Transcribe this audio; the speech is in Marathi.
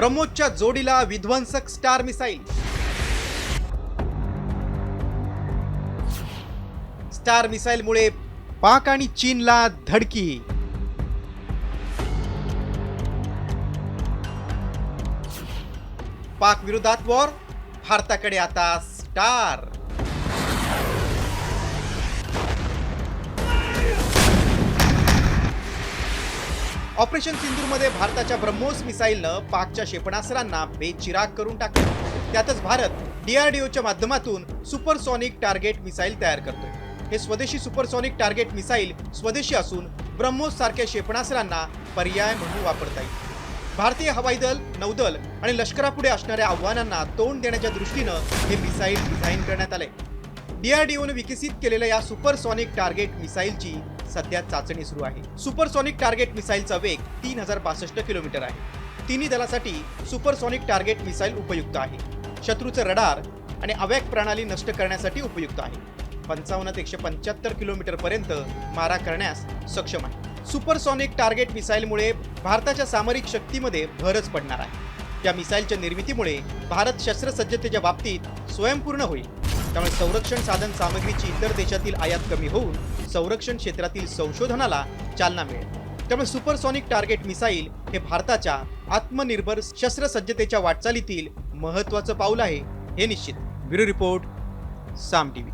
ब्रह्मोसच्या जोडीला विध्वंसक स्टार मिसाईल. स्टार मिसाईलमुळे पाक आणि चीनला धडकी. पाक विरोधात वॉर भारताकडे आता स्टार. ऑपरेशन सिंदूरमध्ये भारताच्या ब्रह्मोस मिसाईलनं पाकच्या क्षेपणास्त्रांना बेचिराग करून टाकले. त्यातच भारत डीआरडीओच्या माध्यमातून सुपरसॉनिक टार्गेट मिसाईल तयार करतोय. हे स्वदेशी सुपरसॉनिक टार्गेट मिसाईल स्वदेशी असून ब्रह्मोस सारख्या क्षेपणास्त्रांना पर्याय म्हणून वापरता येईल. भारतीय हवाई दल नौदल आणि लष्करापुढे असणाऱ्या आव्हानांना तोंड देण्याच्या दृष्टीनं हे मिसाईल डिझाईन करण्यात आले डीआरडीओने विकसित केलेल्या या सुपरसॉनिक टार्गेट मिसाईलची सध्या चाचणी सुरू आहे. सुपरसॉनिक टार्गेट मिसाईलचा वेग तीन हजार बासष्ट किलोमीटर आहे. तिन्ही दलासाठी सुपरसॉनिक टार्गेट मिसाईल उपयुक्त आहे. शत्रूचं रडार आणि अवॅक प्रणाली नष्ट करण्यासाठी उपयुक्त आहे. पंचावन्न ते एकशे पंच्याहत्तर किलोमीटर पर्यंत मारा करण्यास सक्षम आहे. सुपरसॉनिक टार्गेट मिसाईलमुळे भारताच्या सामरिक शक्तीमध्ये भरच पडणार आहे. या मिसाईलच्या निर्मितीमुळे भारत शस्त्रसज्जतेच्या बाबतीत स्वयंपूर्ण होईल. त्यामुळे संरक्षण साधन सामग्रीची इतर देशातील आयात कमी होऊन संरक्षण क्षेत्रातील संशोधनाला चालना मिळेल. त्यामुळे सुपरसॉनिक टार्गेट मिसाईल हे भारताच्या आत्मनिर्भर शस्त्रसज्जतेच्या वाटचालीतील महत्वाचं पाऊल आहे हे निश्चित. Bureau report Saam TV.